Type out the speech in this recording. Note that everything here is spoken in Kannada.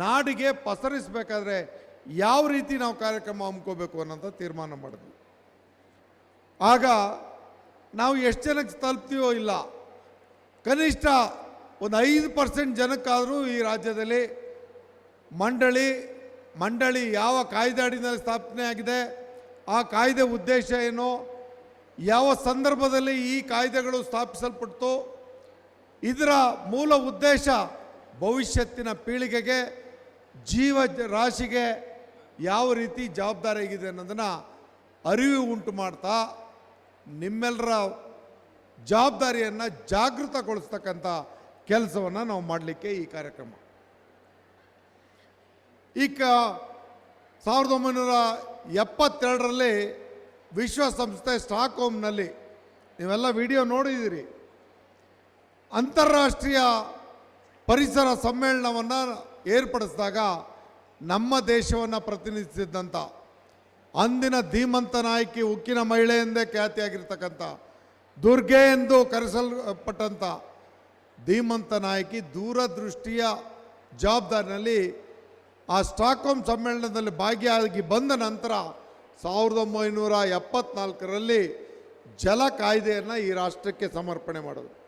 ನಾಡಿಗೆ ಪಸರಿಸಬೇಕಾದ್ರೆ ಯಾವ ರೀತಿ ನಾವು ಕಾರ್ಯಕ್ರಮ ಹಮ್ಮಿಕೋಬೇಕು ಅನ್ನೋಂಥ ತೀರ್ಮಾನ ಮಾಡಿದ್ವಿ. ಆಗ ನಾವು ಎಷ್ಟು ಜನಕ್ಕೆ ತಲುಪ್ತೀವೋ ಇಲ್ಲ. ಕನಿಷ್ಠ ಒಂದು ಐದು ಪರ್ಸೆಂಟ್ ಜನಕ್ಕಾದರೂ ಈ ರಾಜ್ಯದಲ್ಲಿ ಮಂಡಳಿ ಮಂಡಳಿ ಯಾವ ಕಾಯ್ದೆ ಅಡಿನಲ್ಲಿ ಸ್ಥಾಪನೆ ಆಗಿದೆ, ಆ ಕಾಯ್ದೆ ಉದ್ದೇಶ ಏನು, ಯಾವ ಸಂದರ್ಭದಲ್ಲಿ ಈ ಕಾಯ್ದೆಗಳು ಸ್ಥಾಪಿಸಲ್ಪಡ್ತು, ಇದರ ಮೂಲ ಉದ್ದೇಶ ಭವಿಷ್ಯತ್ತಿನ ಪೀಳಿಗೆಗೆ, ಜೀವ ರಾಶಿಗೆ ಯಾವ ರೀತಿ ಜವಾಬ್ದಾರಿ ಆಗಿದೆ ಅನ್ನೋದನ್ನು ಅರಿವು ಉಂಟು ಮಾಡ್ತಾ ನಿಮ್ಮೆಲ್ಲರ ಜವಾಬ್ದಾರಿಯನ್ನು ಜಾಗೃತಗೊಳಿಸ್ತಕ್ಕಂಥ ಕೆಲಸವನ್ನು ನಾವು ಮಾಡಲಿಕ್ಕೆ ಈ ಕಾರ್ಯಕ್ರಮ. ಈಗ ಸಾವಿರದ ಒಂಬೈನೂರ ಎಪ್ಪತ್ತೆರಡರಲ್ಲಿ ವಿಶ್ವಸಂಸ್ಥೆ ಸ್ಟಾಕ್ಹೋಮ್ನಲ್ಲಿ ನೀವೆಲ್ಲ ವಿಡಿಯೋ ನೋಡಿದ್ದೀರಿ. ಅಂತಾರಾಷ್ಟ್ರೀಯ ಪರಿಸರ ಸಮ್ಮೇಳನವನ್ನು ಏರ್ಪಡಿಸಿದಾಗ ನಮ್ಮ ದೇಶವನ್ನು ಪ್ರತಿನಿಧಿಸಿದ್ದಂಥ ಅಂದಿನ ಧೀಮಂತ ನಾಯಕಿ ಉಕ್ಕಿನ ಮಹಿಳೆ ಎಂದೇ ಖ್ಯಾತಿಯಾಗಿರ್ತಕ್ಕಂಥ ದುರ್ಗೆ ಎಂದು ಕರೆಸಲ್ಪಟ್ಟಂಥ ಧೀಮಂತ ನಾಯಕಿ ದೂರದೃಷ್ಟಿಯ ಜವಾಬ್ದಾರಿನಲ್ಲಿ ಆ ಸ್ಟಾಕ್ಹೋಮ್ ಸಮ್ಮೇಳನದಲ್ಲಿ ಭಾಗಿಯಾಗಿ ಬಂದ ನಂತರ ಸಾವಿರದ ಒಂಬೈನೂರ ಎಪ್ಪತ್ನಾಲ್ಕರಲ್ಲಿ ಜಲ ಕಾಯ್ದೆಯನ್ನು ಈ ರಾಷ್ಟ್ರಕ್ಕೆ ಸಮರ್ಪಣೆ ಮಾಡಿದ್ರು.